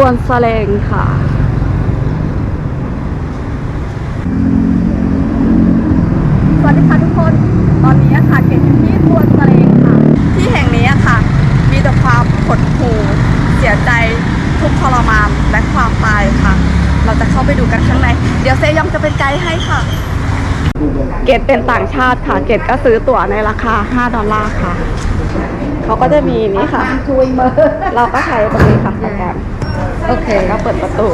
ส่วนสเลงค่ะ สวัสดีค่ะทุกคน ตอนนี้อะค่ะเกดอยู่ที่สวนสเลงค่ะ ที่แห่งนี้อะค่ะ มีแต่ความหดหู่เสียใจทุกข์ทรมานและความตายค่ะ เราจะเข้าไปดูกันข้างใน เดี๋ยวเซยองจะเป็นไกด์ให้ค่ะ เกดเป็นต่างชาติค่ะ เกดก็ซื้อตั๋วในราคา 5 ดอลลาร์ค่ะ เขาก็จะมีนี่ค่ะ เราก็ใช้ตรงนี้ค่ะสแกน โอเคก็เปิดประตู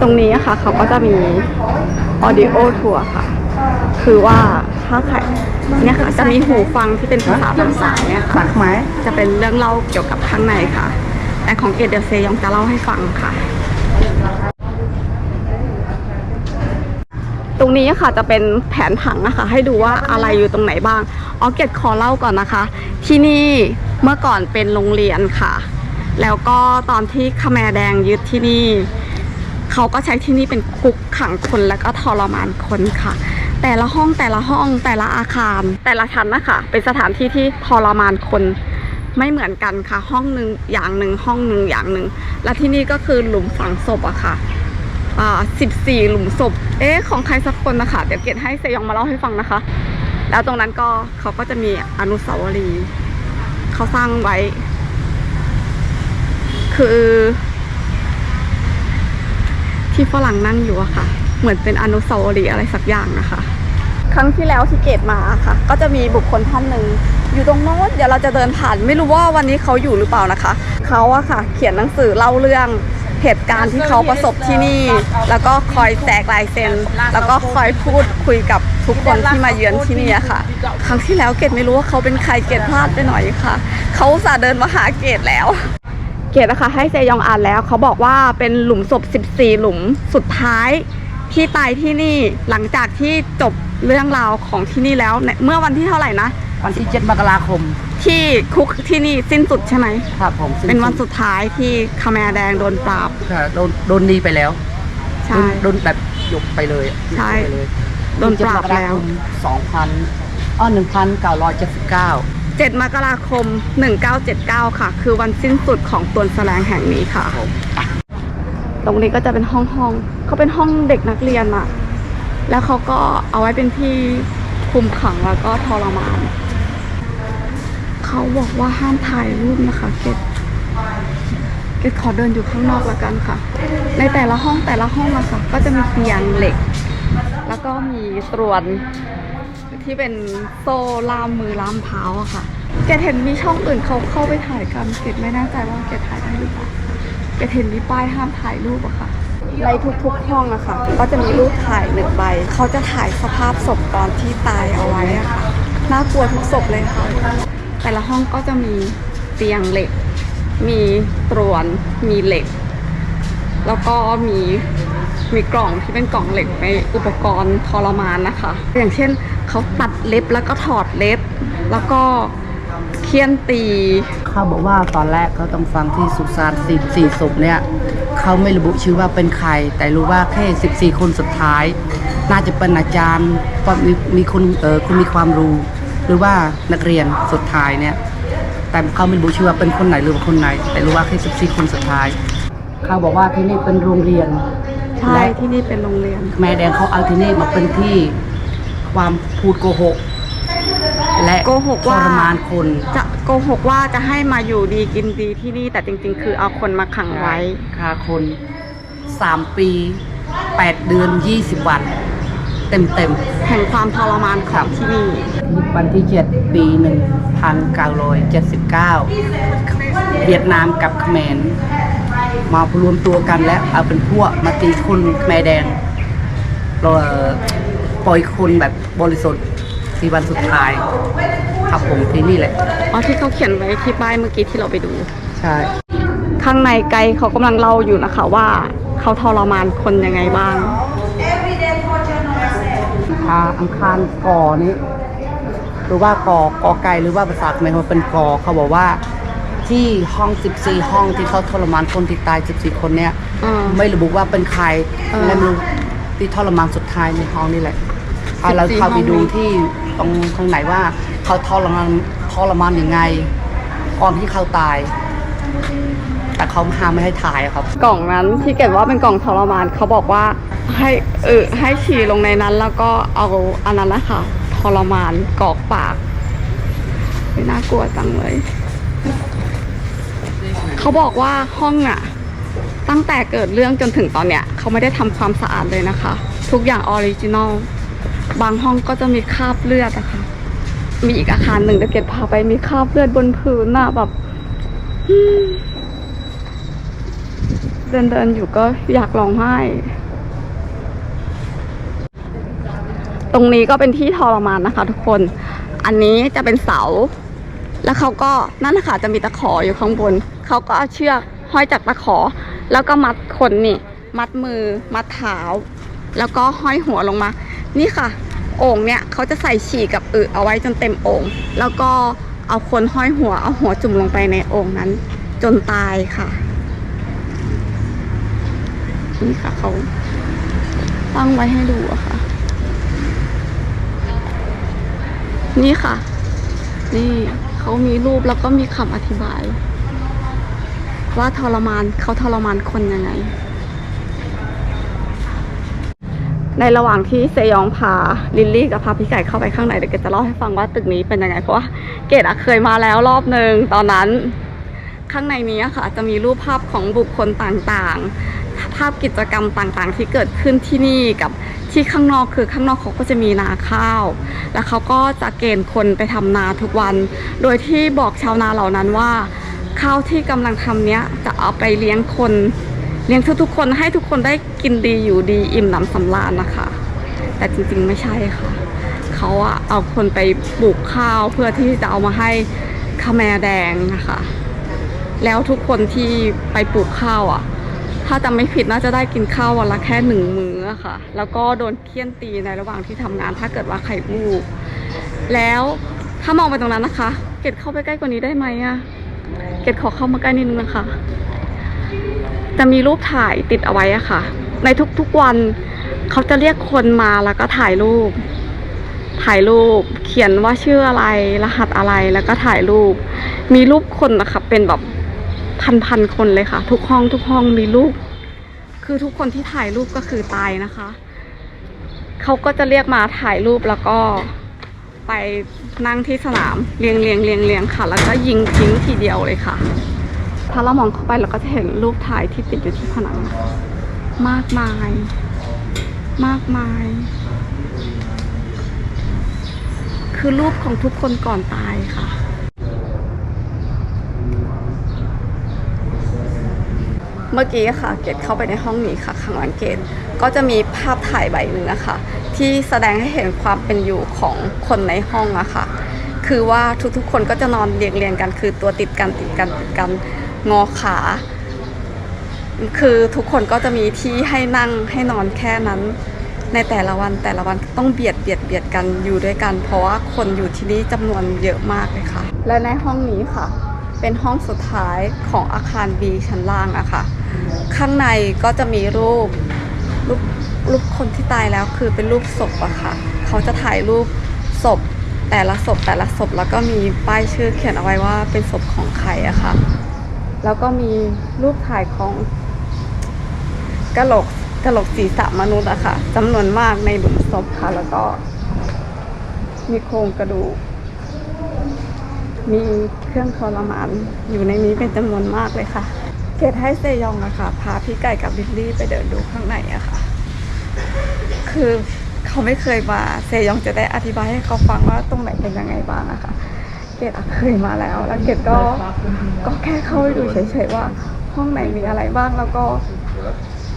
ตรงนี้อะค่ะเขาก็จะมี audio tour ค่ะ คือว่าถ้าใครเนี่ยค่ะจะมีหูฟังที่เป็นภาษาต่างๆเนี่ยค่ะตักไหมจะเป็นเรื่องเล่าเกี่ยวกับข้างในค่ะ แต่ของเอเดเซยองจะเล่าให้ฟังค่ะ ตรงนี้ค่ะจะเป็นแผนผังนะคะ ให้ดูว่าอะไรอยู่ตรงไหนบ้างออเกตขอเล่าก่อนนะคะ ที่นี่เมื่อก่อนเป็นโรงเรียนค่ะ แล้วก็ตอนที่ขแมแดงยึดที่นี่ เขาก็ใช้ที่นี่เป็นคุกขังคนแล้วก็ทรมานคนค่ะ แต่ละห้องแต่ละห้องแต่ละอาคาร แต่ละชั้นนะคะเป็นสถานที่ที่ทรมานคนไม่เหมือนกันค่ะ ห้องหนึ่งอย่างหนึ่งห้องหนึ่งอย่างหนึ่งและที่นี่ก็คือหลุมฝังศพอะค่ะอ่าสิบสี่หลุมศพ เอ๊ะของใครสักคนนะคะเดี๋ยวเกดให้เซยองมาเล่าให้ฟังนะคะ แล้วตรงนั้นก็เขาก็จะมีอนุสาวรีย์เขาสร้างไว้ คือ ที่ฝรั่งนั่งอยู่อะค่ะ เหมือนเป็นอนุสาวรีย์อะไรสักอย่างนะคะ ครั้งที่แล้วที่เกตมาค่ะ ก็จะมีบุคคลท่านหนึ่งอยู่ตรงโน้นเดี๋ยวเราจะเดินผ่าน ไม่รู้ว่าวันนี้เขาอยู่หรือเปล่านะคะเขาอะค่ะ เขียนหนังสือเล่าเรื่องเหตุการณ์ที่เขาประสบที่นี่ แล้วก็คอยแจกลายเซ็น แล้วก็คอยพูดคุยกับทุกคนที่มาเยือนที่นี่ค่ะ ครั้งที่แล้วเกตไม่รู้ว่าเขาเป็นใครเกตพลาดไปหน่อยค่ะ เขาสาเดินมาหาเกตแล้ว ตนะคะให้เซยองอ่านแล้วเขาบอกว่าเป็นหลุมศพ 14 หลุมสุดท้ายที่ตายที่นี่หลังจากที่จบเรื่องราวของที่นี่แล้วในเมื่อวันที่เท่าไหร่นะ วันที่ 7 มกราคม ที่คุกที่นี่สิ้นสุดใช่ไหมครับผมซึ่งเป็นวันสุดท้ายที่คาแมรแดงโดนปราบค่ะโดนโดนหนีไปแล้วใช่โดนโดนแบบยกไปเลยใช่ยกไปเลยโดนปราบแล้วสองพันอ้อหนึ่งพันเก้าร้อยเจ็ดสิบเก้า 7 มกราคม 1979 ค่ะ คือวันสิ้นสุดของตวนแสลงแห่งนี้ค่ะผมตรงนี้ก็จะเป็นห้องห้องเขาเป็นห้องเด็กนักเรียนอะแล้วเขาก็เอาไว้เป็นที่คุมขังแล้วก็ทรมาน เขาบอกว่าห้ามถ่ายรูปนะคะเกดเกดขอเดินอยู่ข้างนอกแล้วกันค่ะ ในแต่ละห้องแต่ละห้องอะค่ะก็จะมีเตียงเหล็ก แล้วก็มีตรวน ที่เป็นโซ่ล่ามมือล่ามเท้าอะค่ะ เกดเห็นมีช่องอื่นเขาเข้าไปถ่ายกันเกดไม่แน่ใจว่าเกดถ่ายได้หรือเปล่าเกดเห็นมีป้ายห้ามถ่ายรูปอะค่ะในทุกๆห้องอะค่ะ ก็จะมีรูปถ่ายหนึ่งใบ เขาจะถ่ายสภาพศพตอนที่ตายเอาไว้อะค่ะ น่ากลัวทุกศพเลยค่ะ แต่ละห้องก็จะมีเตียงเหล็ก มีตรวน มีเหล็ก แล้วก็มี มีกล่องที่เป็นกล่องเหล็กในอุปกรณ์ทรมานนะคะ อย่างเช่นเขาตัดเล็บแล้วก็ถอดเล็บ แล้วก็เคี่ยนตี เขาบอกว่าตอนแรกเขาต้องฟังที่สุสานสี่สี่ศพเนี่ยเขาไม่ระบุชื่อว่าเป็นใคร แต่รู้ว่าแค่สิบสี่คนสุดท้าย น่าจะเป็นอาจารย์ก็มีมีคนเออคนมีความรู้ หรือว่านักเรียนสุดท้ายเนี่ยแต่เขาไม่ระบุชื่อว่าเป็นคนไหนหรือว่าคนไหน แต่รู้ว่าแค่สิบสี่คนสุดท้าย เขาบอกว่าที่นี่เป็นโรงเรียน ใช่ที่นี่เป็นโรงเรียน แม่แดงเขาเอาที่นี่มาเป็นที่ความพูดโกหก และโกหกว่า ทรมานคนจะโกหกว่าจะให้มาอยู่ดีกินดีที่นี่แต่จริง ๆ คือเอาคนมาขังไว้ฆ่าคนสามปีแปดเดือนยี่สิบวัน เต็มเต็มแห่งความทรมานของที่นี่ ๆวันที่เจ็ดปีหนึ่งพันเก้าร้อยเจ็ดสิบเก้าเวียดนามกับเขมร มารวมตัวกันและเอาเป็นพวกมาตีคนแม่แดงเราเอ่อปล่อยคนแบบบริสุทธิ์ที่วันสุดท้ายครับผมที่นี่แหละอ๋อที่เขาเขียนไว้ที่ป้ายเมื่อกี้ที่เราไปดู ใช่ ข้างในไกด์เขากำลังเล่าอยู่นะคะว่าเขาทรมานคนยังไงบ้างทาอังคารกอนี้หรือว่ากอกอไก่หรือว่าภาษาเขมรเขาเป็นกอเขาบอกว่า ที่ห้อง 14 ห้องที่เขาทรมานคนที่ตาย 14 คนเนี้ยอ่าไม่ระบุว่าเป็นใครเออและไม่รู้ที่ทรมานสุดท้ายในห้องนี่แหละพาเรา14เข้าไปดูห้องนี้ ที่ตรงข้างไหนว่าเขาทรมานทรมานยังไงก่อนที่เขาตาย แต่เขาห้ามไม่ให้ถ่ายอะครับ กล่องนั้นที่เก็บว่าเป็นกล่องทรมานเขาบอกว่าให้เออให้ฉี่ลงในนั้นแล้วก็เอาอันนั้นนะคะทรมานกรอกปากไม่น่ากลัวจังเลย เขาบอกว่าห้องอะตั้งแต่เกิดเรื่องจนถึงตอนเนี้ยเขาไม่ได้ทำความสะอาดเลยนะคะ ทุกอย่างออริจินอลบางห้องก็จะมีคราบเลือดนะคะมีอีกอาคารหนึ่งเดี๋ยวเกดพาไปมีคราบเลือดบนพื้นน่ะแบบเดินเดินอยู่ก็อยากร้องไห้ ตรงนี้ก็เป็นที่ทรมานนะคะ ทุกคน อันนี้จะเป็นเสา แล้วเขาก็นั่นนะคะจะมีตะขออยู่ข้างบน เขาก็เอาเชือกห้อยจากตะขอ แล้วก็มัดคนนี่ มัดมือ มัดเท้า แล้วก็ห้อยหัวลงมา นี่ค่ะ โอ่งเนี่ยเขาจะใส่ฉี่กับอึเอาไว้จนเต็มโอ่งแล้วก็เอาคนห้อยหัว เอาหัวจุ่มลงไปในโอ่งนั้น จนตายค่ะ นี่ค่ะเขาตั้งไว้ให้ดูอะค่ะ นี่ค่ะ นี่เขามีรูปแล้วก็มีคำอธิบาย ว่าทรมานเขาทรมานคนยังไง ในระหว่างที่เซยองพาลิลลี่กับพาพี่ไก่เข้าไปข้างในเดี๋ยวเกดจะเล่าให้ฟังว่าตึกนี้เป็นยังไง เพราะว่าเกดเคยมาแล้วรอบหนึ่งตอนนั้นข้างในนี้ค่ะจะมีรูปภาพของบุคคลต่างๆ ภาพกิจกรรมต่างๆ ที่เกิดขึ้นที่นี่กับที่ข้างนอกคือข้างนอกเขาก็จะมีนาข้าว แล้วเขาก็จะเกณฑ์คนไปทำนาทุกวัน โดยที่บอกชาวนาเหล่านั้นว่า ข้าวที่กำลังทำเนี้ยจะเอาไปเลี้ยงคน เลี้ยงทุกๆคนให้ทุกคนได้กินดีอยู่ดีอิ่มหนำสำราญนะคะ แต่จริงๆไม่ใช่ค่ะเขาอะเอาคนไปปลูกข้าวเพื่อที่จะเอามาให้ขแมแดงนะคะ แล้วทุกคนที่ไปปลูกข้าวอะถ้าจำไม่ผิดน่าจะได้กินข้าววันละแค่หนึ่งมื้อค่ะ แล้วก็โดนเคี่ยนตีในระหว่างที่ทำงาน ถ้าเกิดว่าไข่บูแล้วถ้ามองไปตรงนั้นนะคะ เกดเข้าไปใกล้กว่านี้ได้ไหมอะ เกดขอเข้ามาใกล้นิดนึงนะคะ จะมีรูปถ่ายติดเอาไว้อะค่ะ ในทุกๆวันเขาจะเรียกคนมาแล้วก็ถ่ายรูป ถ่ายรูป เขียนว่าชื่ออะไร รหัสอะไรแล้วก็ถ่ายรูป มีรูปคนนะคะเป็นแบบพันๆคนเลยค่ะ ทุกห้องทุกห้องมีรูป คือทุกคนที่ถ่ายรูปก็คือตายนะคะเขาก็จะเรียกมาถ่ายรูปแล้วก็ ไปนั่งที่สนามเรียงเรียงเรียงเรียงค่ะ แล้วก็ยิงทิ้งทีเดียวเลยค่ะ ถ้าเรามองเข้าไปเราก็จะเห็นรูปถ่ายที่ติดอยู่ที่ผนัง มากมาย มากมาย คือรูปของทุกคนก่อนตายค่ะ เมื่อกี้ค่ะ เกดเข้าไปในห้องนี้ค่ะข้างหลังเกดก็จะมีภาพถ่ายใบหนึ่งนะคะที่แสดงให้เห็นความเป็นอยู่ของคนในห้องอะค่ะ คือว่าทุกๆ คนก็จะนอนเรียงๆกัน คือตัวติดกันติดกันติดกันงอขา คือทุกคนก็จะมีที่ให้นั่งให้นอนแค่นั้น ในแต่ละวันแต่ละวันต้องเบียดเบียดเบียดกันอยู่ด้วยกัน เพราะว่าคนอยู่ที่นี่จำนวนเยอะมากเลยค่ะ และในห้องนี้ค่ะ เป็นห้องสุดท้ายของอาคาร B ชั้นล่างอะค่ะ ข้างในก็จะมีรูปรูปรูปคนที่ตายแล้วคือเป็นรูปศพอะค่ะ เขาจะถ่ายรูปศพแต่ละศพแต่ละศพแล้วก็มีป้ายชื่อเขียนเอาไว้ว่าเป็นศพของใครอะค่ะ แล้วก็มีรูปถ่ายของกะโหลกกะโหลกศีรษะมนุษย์อะค่ะจำนวนมากในหลุมศพค่ะ แล้วก็มีโครงกระดูก มีเครื่องทรมานอยู่ในนี้เป็นจำนวนมากเลยค่ะ เกดให้เซยองอะค่ะ พาพี่ไก่กับบิลลี่ไปเดินดูข้างในอะค่ะ คือเขาไม่เคยมาเซยองจะได้อธิบายให้เขาฟังว่าตรงไหนเป็นยังไงบ้างอะค่ะ เกดเคยมาแล้ว แล้วเกดก็ก็แค่เข้าไปดูเฉยๆว่า ห้องไหนมีอะไรบ้างแล้วก็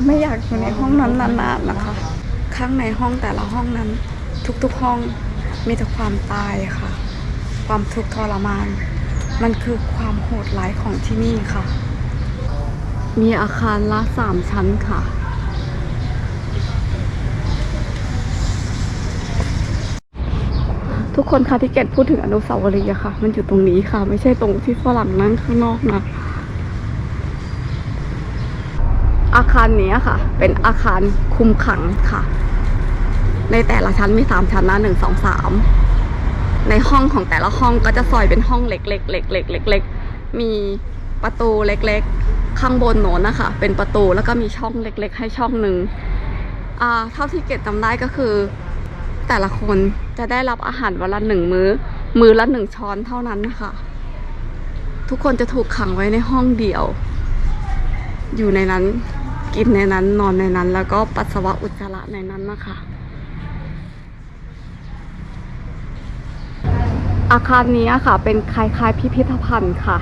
ไม่อยากอยู่ในห้องนั้นนานๆนะคะ ข้างในห้องแต่ละห้องนั้น ทุกๆห้องมีแต่ความตายค่ะ ความทุกข์ทรมาน มันคือความโหดร้ายของที่นี่ค่ะ มีอาคารละสามชั้นค่ะ ทุกคนคะที่เกดพูดถึงอนุสาวรีย์ค่ะ มันอยู่ตรงนี้ค่ะ ไม่ใช่ตรงที่ฝรั่งนั่งข้างนอกนะอาคารนี้ค่ะ เป็นอาคารคุมขังค่ะ ในแต่ละชั้นมีสามชั้นนะหนึ่งสองสาม ในห้องของแต่ละห้องก็จะซอยเป็นห้องเล็กๆเล็กๆเล็กๆๆมีประตูเล็กๆ ข้างบนโน้นนะคะ เป็นประตูแล้วก็มีช่องเล็กๆ ให้ช่องหนึ่งอ่าเท่าที่เกดจำได้ก็คือ แต่ละคนจะได้รับอาหารวันละหนึ่งมื้อ มื้อละหนึ่งช้อนเท่านั้นนะคะ ทุกคนจะถูกขังไว้ในห้องเดียว อยู่ในนั้นกินในนั้นนอนในนั้น แล้วก็ปัสสาวะอุจจาระในนั้นนะคะ อาคารนี้ค่ะเป็นคล้ายๆพิพิธภัณฑ์ค่ะ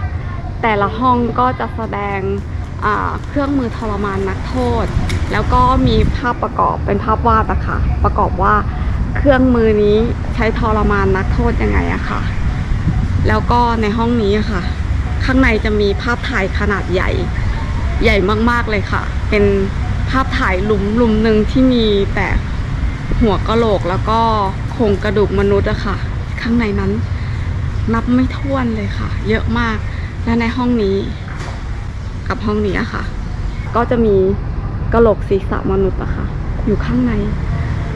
แต่ละห้องก็จะแสดงเครื่องมือทรมานนักโทษ แล้วก็มีภาพประกอบเป็นภาพวาดอะค่ะประกอบว่าเครื่องมือนี้ใช้ทรมานนักโทษยังไงอะค่ะ แล้วก็ในห้องนี้ค่ะ ข้างในจะมีภาพถ่ายขนาดใหญ่ใหญ่มากๆเลยค่ะ เป็นภาพถ่ายหลุมหลุมหนึ่งที่มีแต่หัวกะโหลกแล้วก็โครงกระดูกมนุษย์อะค่ะ ข้างในนั้น นับไม่ถ้วนเลยค่ะ เยอะมาก และในห้องนี้ กับห้องนี้อะค่ะ ก็จะมีกระโหลกศีรษะมนุษย์อะค่ะ อยู่ข้างใน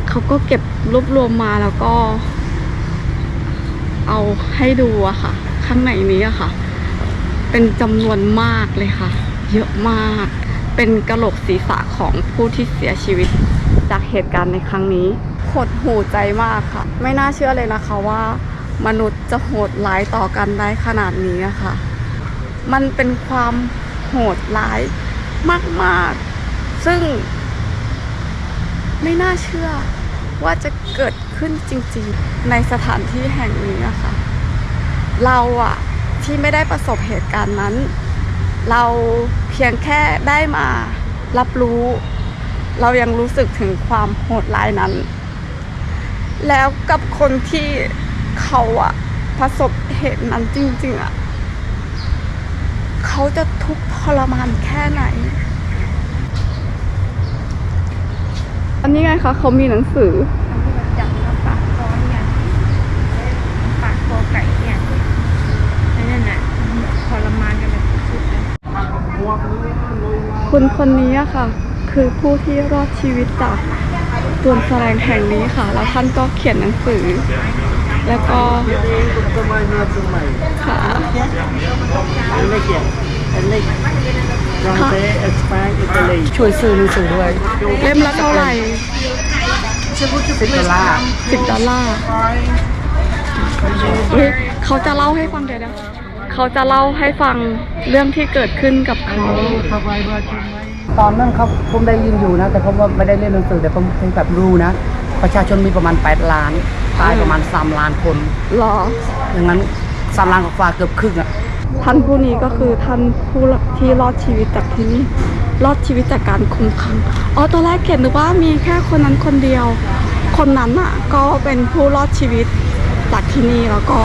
เขาก็เก็บรวบรวมมาแล้วก็ เอาให้ดูอะค่ะ ข้างในนี้อะค่ะ เป็นจำนวนมากเลยค่ะ เยอะมาก เป็นกระโหลกศีรษะของผู้ที่เสียชีวิตจากเหตุการณ์ในครั้งนี้หดหูใจมากค่ะ ไม่น่าเชื่อเลยนะคะว่า มนุษย์จะโหดร้ายต่อกันได้ขนาดนี้อะค่ะ มันเป็นความโหดร้ายมากๆ ซึ่ง ไม่น่าเชื่อว่าจะเกิดขึ้นจริงๆ ในสถานที่แห่งนี้อะค่ะเราอะที่ไม่ได้ประสบเหตุการณ์นั้น เราเพียงแค่ได้มารับรู้ เรายังรู้สึกถึงความโหดร้ายนั้น แล้วกับคนที่ เขาอะประสบเหตุนั้นจริง ๆอะเขาจะทุกข์ทรมานแค่ไหน อันนี้ไงคะเขามีหนังสือจับแล้วปากคอเนี่ยปากคอไก่เนี่ยไอ้นั่นน่ะทรมานกันแบบสุดๆเลยคุณคนนี้อะค่ะ คือผู้ที่รอดชีวิตจากตัวนแสดงแห่งนี้ค่ะ แล้วท่านก็เขียนหนังสือ แล้วก็ค่ะ Francais, Espagne, Italie. ช่วยซื้อหนังสือด้วย เล่มละเท่าไหร่สิบดอลลาร์สิบดอลลาร์เฮ้ยเขาจะเล่าให้ฟังเดี๋ยวนะเขาจะเล่าให้ฟังเรื่องที่เกิดขึ้นกับเขา ตอนนั้นเขาผมได้ยินอยู่นะ แต่ผมว่าไม่ได้เล่นหนังสือแต่ผมเพียงแบบรู้นะ ประชาชนมีประมาณ 8 ล้าน ตายประมาณ3ล้านคนหรอ อย่างนั้นสามล้านกว่าเกือบครึ่งอะท่านผู้นี้ก็คือท่านผู้ที่รอดชีวิตจากที่นี่ รอดชีวิตจากการคุมขัง อ๋อ ตอนแรกเขียนนึกว่ามีแค่คนนั้นคนเดียว คนนั้นอะก็เป็นผู้รอดชีวิตจากที่นี่แล้วก็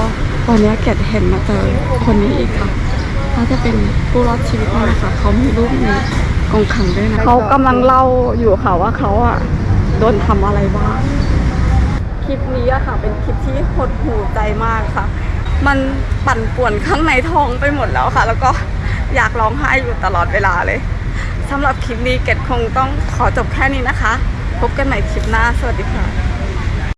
วันนี้เกดเห็นมาเจอคนนี้อีกค่ะน่าจะเป็นผู้รอดชีวิตนี่นะคะเขามีรูปในกองขังด้วยนะเขากำลังเล่าอยู่ค่ะว่าเขาอะโดนทำอะไรบ้างค ลิปนี้อะค่ะ เป็นคลิปที่หดหูใจมากค่ะ มันปั่นป่วนข้างในท้องไปหมดแล้วค่ะ แล้วก็อยากร้องไห้อยู่ตลอดเวลาเลยสำหรับคลิปนี้เกดคงต้องขอจบแค่นี้นะคะ พบกันใหม่คลิปหน้า สวัสดีค่ะ